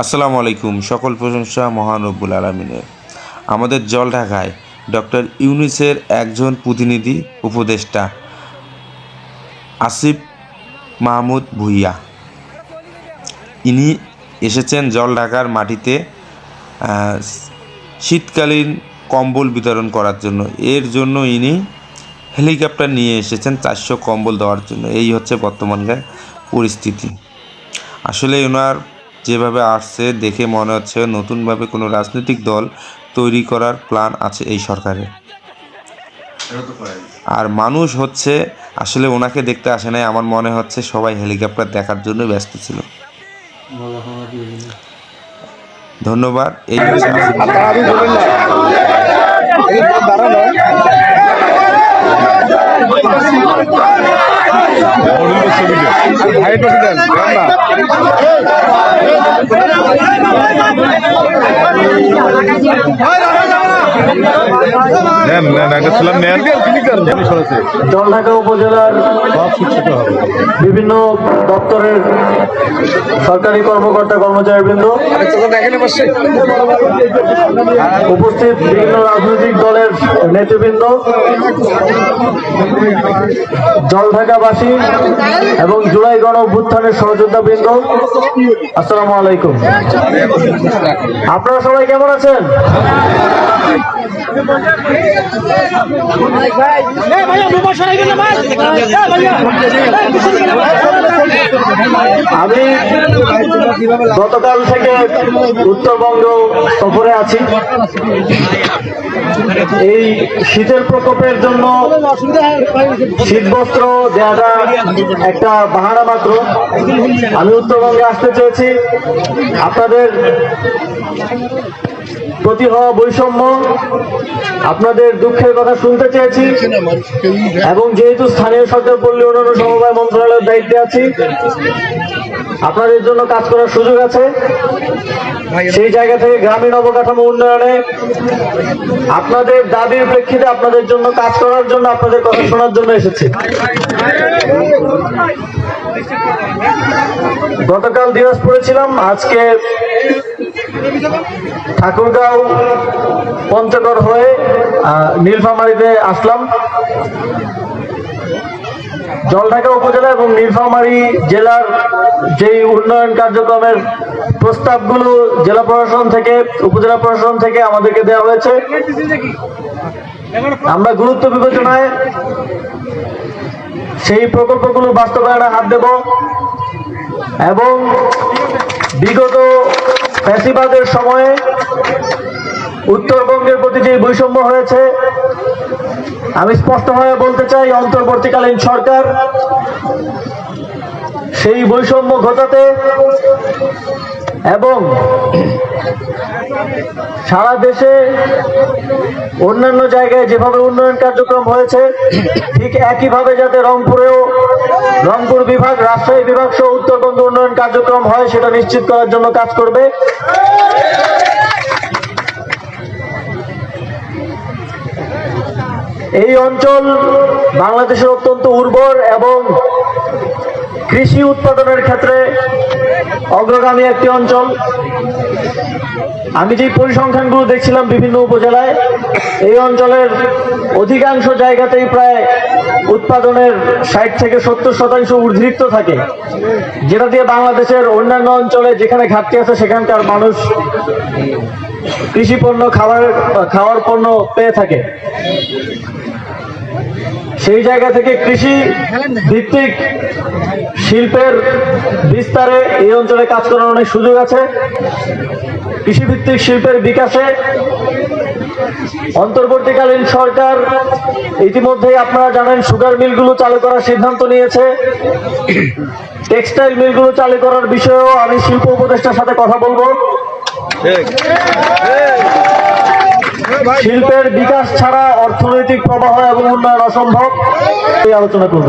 আসসালামু আলাইকুম, সকল প্রশংসা মহান রব্বুল আলমিনের। আমাদের জল ঢাকায় ডক্টর ইউনিসের একজন প্রতিনিধি উপদেষ্টা আসিফ মাহমুদ ভুইয়া। ইনি এসেছেন জল ঢাকার মাটিতে শীতকালীন কম্বল বিতরণ করার জন্য। এর জন্য ইনি হেলিকপ্টার নিয়ে এসেছেন, চারশো কম্বল দেওয়ার জন্য। এই হচ্ছে বর্তমানকার পরিস্থিতি। আসলে ওনার যেভাবে আসছে দেখে মনে হচ্ছে নতুনভাবে কোনো রাজনৈতিক দল তৈরি করার প্ল্যান আছে এই সরকারের। আর মানুষ হচ্ছে আসলে ওনাকে দেখতে আসে নাই আমার মনে হচ্ছে সবাই হেলিকপ্টার দেখার জন্য ব্যস্ত ছিল। ধন্যবাদ। এই আসিফ ভাইয়ের পাশে দেন আমরা নেন। নেন একটা ছিলাম নেন জলঢাকা উপজেলার বিভিন্ন দপ্তরের সরকারি কর্মকর্তা কর্মচারীবৃন্দ উপস্থিত বিভিন্ন রাজনৈতিক দলের নেতৃবৃন্দ জলঢাকাবাসী এবং জুলাই গণ অভ্যুত্থানের সহযোদ্ধাবৃন্দ আসসালামু আলাইকুম। আপনারা সবাই কেমন আছেন? আমি গতকাল থেকে উত্তরবঙ্গ সফরে আছি। এই শীতের প্রকোপের জন্য শীত বস্ত্র দেওয়াটা একটা বাহানা মাত্র। আমি উত্তরবঙ্গে আসতে চেয়েছি। আপনাদের প্রতি হওয়া বৈষম্য, আপনাদের দুঃখের কথা শুনতে চেয়েছি এবং যেহেতু স্থানীয় সরকার পল্লী উন্নয়ন সমবায় মন্ত্রণালয়ের দায়িত্বে আছি, আপনাদের জন্য কাজ করার সুযোগ আছে। সেই জায়গা থেকে গ্রামীণ অবকাঠামো উন্নয়নে আপনাদের দাবির প্রেক্ষিতে আপনাদের জন্য কাজ করার জন্য আপনাদের কথা শোনার জন্য এসেছি। গতকাল দিনাজপুরে ছিলাম, আজকে ঠাকুরগাঁও পঞ্চগড় হয়ে নীলফামারীতে আসলাম। জলঢাকা উপজেলা এবং নীলফামারী জেলার যেই উন্নয়ন কার্যক্রমের প্রস্তাবগুলো জেলা প্রশাসন থেকে, উপজেলা প্রশাসন থেকে আমাদেরকে দেওয়া হয়েছে। আমরা গুরুত্ব বিবেচনায় সেই প্রকল্পগুলো বাস্তবায়নে হাত দেব এবং বিগত ফ্যাসিবাদের সময়ে উত্তরবঙ্গের প্রতি যে বৈষম্য হয়েছে। আমি স্পষ্টভাবে বলতে চাই, অন্তর্বর্তীকালীন সরকার সেই বৈষম্য ঘটাতে এবং সারা দেশে অন্যান্য জায়গায় যেভাবে উন্নয়ন কার্যক্রম হয়েছে, ঠিক একইভাবে যাতে রংপুরেও, রংপুর বিভাগ, রাজশাহী বিভাগ সহ উত্তরবঙ্গ উন্নয়ন কার্যক্রম হয়, সেটা নিশ্চিত করার জন্য কাজ করবে। এই অঞ্চল বাংলাদেশের অত্যন্ত উর্বর এবং কৃষি উৎপাদনের ক্ষেত্রে অগ্রগামী একটি অঞ্চল। আমি যে পরিসংখ্যানগুলো দেখছিলাম বিভিন্ন উপজেলায়, এই অঞ্চলের অধিকাংশ জায়গাতেই প্রায় উৎপাদনের ষাট থেকে সত্তর শতাংশ উর্ধৃক্ত থাকে। যেটা দিয়ে বাংলাদেশের অন্যান্য অঞ্চলে যেখানে ঘাটতি আছে, সেখানকার মানুষ কৃষি পণ্য, খাবার, খাওয়ার পণ্য পেয়ে থাকে। সেই জায়গা থেকে কৃষি ভিত্তিক শিল্পের বিস্তারে এই অঞ্চলে কাজ করার অনেক সুযোগ আছে। কৃষিভিত্তিক শিল্পের বিকাশে অন্তর্বর্তীকালীন সরকার ইতিমধ্যেই আপনারা জানেন সুগার মিলগুলো চালু করার সিদ্ধান্ত নিয়েছে। টেক্সটাইল মিলগুলো চালু করার বিষয়েও আমি শিল্প উপদেষ্টার সাথে কথা বলব। শিল্পের বিকাশ ছাড়া অর্থনৈতিক প্রবাহ এবং উন্নয়ন অসম্ভব। এই আলোচনা করব।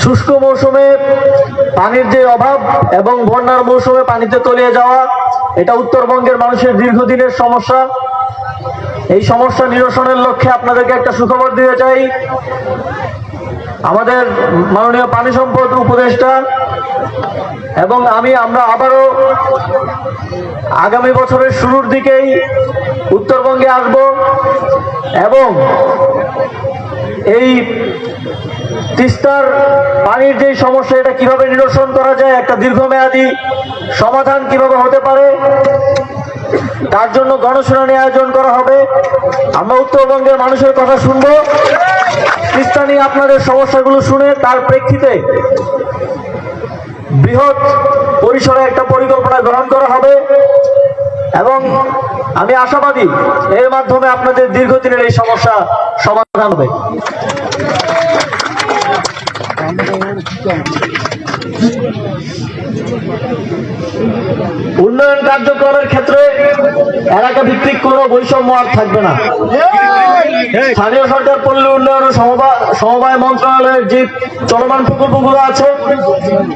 শুষ্ক মৌসুমে পানির যে অভাব এবং বন্যার মৌসুমে পানিতে তলিয়ে যাওয়া এটা উত্তরবঙ্গের মানুষের দীর্ঘদিনের সমস্যা। এই সমস্যা নিরসনের লক্ষ্যে আপনাদেরকে একটা সুখবর দিতে চাই। আমাদের মাননীয় পানি সম্পদ উপদেষ্টা এবং আমি, আমরা আবারও আগামী বছরের শুরুর দিকেই উত্তরবঙ্গে আসব এবং এই তিস্তার পানির যে সমস্যা, এটা কীভাবে নিরসন করা যায়, একটা দীর্ঘমেয়াদী সমাধান কীভাবে হতে পারে, তার জন্য গণশুনানি আয়োজন করা হবে। আমরা উত্তরবঙ্গের মানুষের কথা শুনব। তিস্তা নিয়ে আপনাদের সমস্যাগুলো শুনে তার প্রেক্ষিতে বৃহৎ পরিসরে একটা পরিকল্পনা গ্রহণ করা হবে এবং আমি আশাবাদী এর মাধ্যমে আপনাদের দীর্ঘদিনের এই সমস্যা সমাধান হবে। উন্নয়ন কার্যক্রমের ক্ষেত্রে এলাকা ভিত্তিক কোনো বৈষম্য আর থাকবে না। স্থানীয় সরকার পল্লী উন্নয়ন সমবা- সমবায় মন্ত্রণালয়ের যে চলমান প্রকল্পগুলো আছে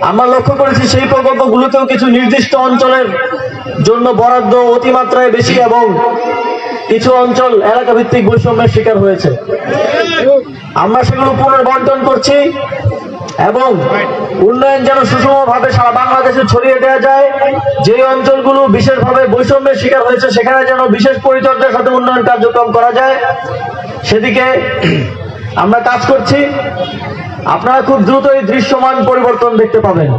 আমরা লক্ষ্য করেছি সেই প্রকল্পগুলোতেও কিছু নির্দিষ্ট অঞ্চলের জন্য বরাদ্দ অতিমাত্রায় বেশি এবং কিছু অঞ্চল এলাকা ভিত্তিক বৈষম্যের শিকার হয়েছে। আমরা সেগুলো পুনর্বন্টন করছি। এবং উন্নয়ন যেন সুষমভাবে সারা বাংলাদেশে ছড়িয়ে দেওয়া যায় যে অঞ্চলগুলো বিশেষভাবে বৈষম্যের শিকার হয়েছে সেখানে যেন বিশেষ পরিচর্যার সাথে উন্নয়ন কার্যক্রম করা যায়। সেদিকে আমরা কাজ করছি। আপনারা খুব দ্রুত এই দৃশ্যমান পরিবর্তন দেখতে পাবেন।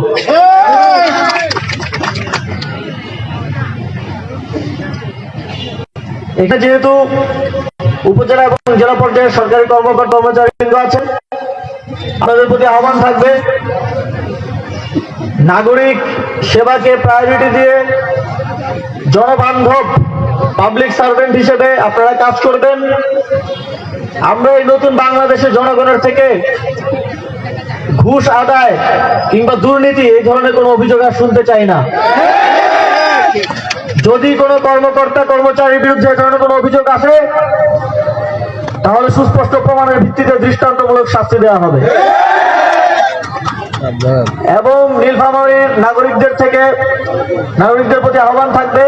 এটা যেহেতু উপজেলা এবং জেলা পর্যায়ে সরকারি কর্মকর্তা কর্মচারী আছেন আপনাদের প্রতি আহ্বান থাকবে, নাগরিক সেবাকে প্রায়োরিটি দিয়ে জনবান্ধব পাবলিক সার্ভেন্ট হিসেবে আপনারা কাজ করবেন। আমরা এই নতুন বাংলাদেশের জনগণের থেকে ঘুষ আদায় কিংবা দুর্নীতি এই ধরনের কোনো অভিযোগ আর শুনতে চাই না। যদি কোনো কর্মকর্তা কর্মচারীর বিরুদ্ধে কোনো অভিযোগ আসে তাহলে সুস্পষ্ট প্রমাণের ভিত্তিতে দৃষ্টান্তমূলক শাস্তি দেওয়া হবে। এবং নীলফামারীর নাগরিকদের থেকে নাগরিকদের প্রতি আহ্বান থাকবে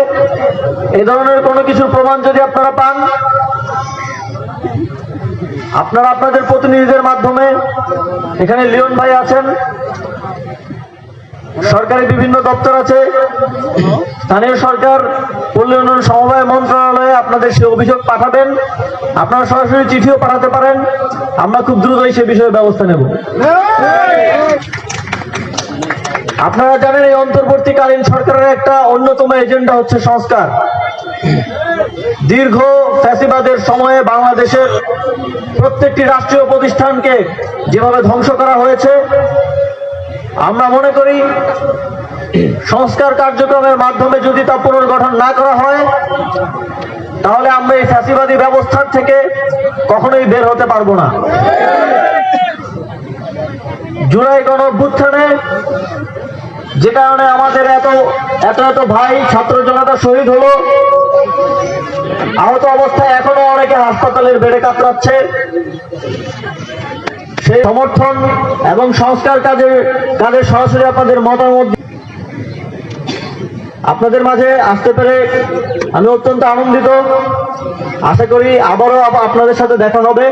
এই ধরনের কোনো কিছুর প্রমাণ যদি আপনারা পান, আপনারা আপনাদের প্রতিনিধিদের মাধ্যমে, এখানে লিওন ভাই আছেন সরকারি বিভিন্ন দপ্তর আছে। স্থানীয় সরকার, পল্লী উন্নয়ন সমবায় মন্ত্রণালয়ে আপনাদের সে অভিযোগ পাঠাবেন। আপনারা সরাসরি চিঠিও পাঠাতে পারেন। আমরা খুব দ্রুতই সে বিষয়ে ব্যবস্থা নেব। আপনারা জানেন এই অন্তর্বর্তীকালীন সরকারের একটা অন্যতম এজেন্ডা হচ্ছে সংস্কার। দীর্ঘ ফ্যাসিবাদের সময়ে বাংলাদেশের প্রত্যেকটি রাষ্ট্রীয় প্রতিষ্ঠানকে যেভাবে ধ্বংস করা হয়েছে আমরা মনে করি সংস্কার কার্যক্রমের মাধ্যমে যদি তা পুনর্গঠন না করা হয়, তাহলে আমরা এই ফ্যাসিবাদী ব্যবস্থার থেকে কখনোই বের হতে পারব না। জুলাই গণ অভ্যুত্থানে যে কারণে আমাদের এত এত এত ভাই ছাত্র জনতা শহীদ হলো, আহত অবস্থায় এখনও অনেকে হাসপাতালের বেড়ে কাতরাচ্ছে। সেই সমর্থন এবং সংস্কার কাজে কাজে সরাসরি আপনাদের মতামত আপনাদের মাঝে আসতে পেরে আমি অত্যন্ত আনন্দিত। আশা করি আবারও আবার আপনাদের সাথে দেখা হবে।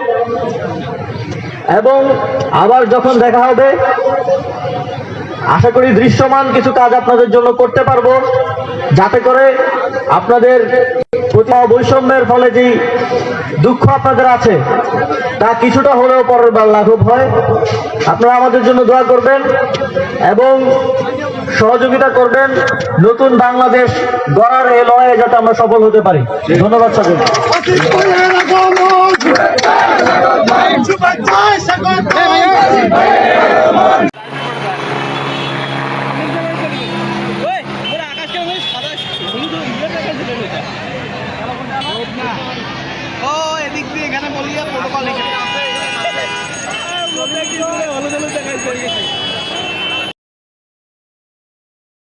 এবং আবার যখন দেখা হবে, আশা করি দৃশ্যমান কিছু কাজ আপনাদের জন্য করতে পারব। যাতে করে আপনাদের প্রতি বৈষম্যের ফলে যেই দুঃখ আপনাদের আছে তা কিছুটা হলেও পরের বার লাঘব হয়। আপনারা আমাদের জন্য দোয়া করবেন এবং সহযোগিতা করবেন নতুন বাংলাদেশ গড়ার এ লড়াইয়ে যাতে আমরা সফল হতে পারি। ধন্যবাদ সকলকে।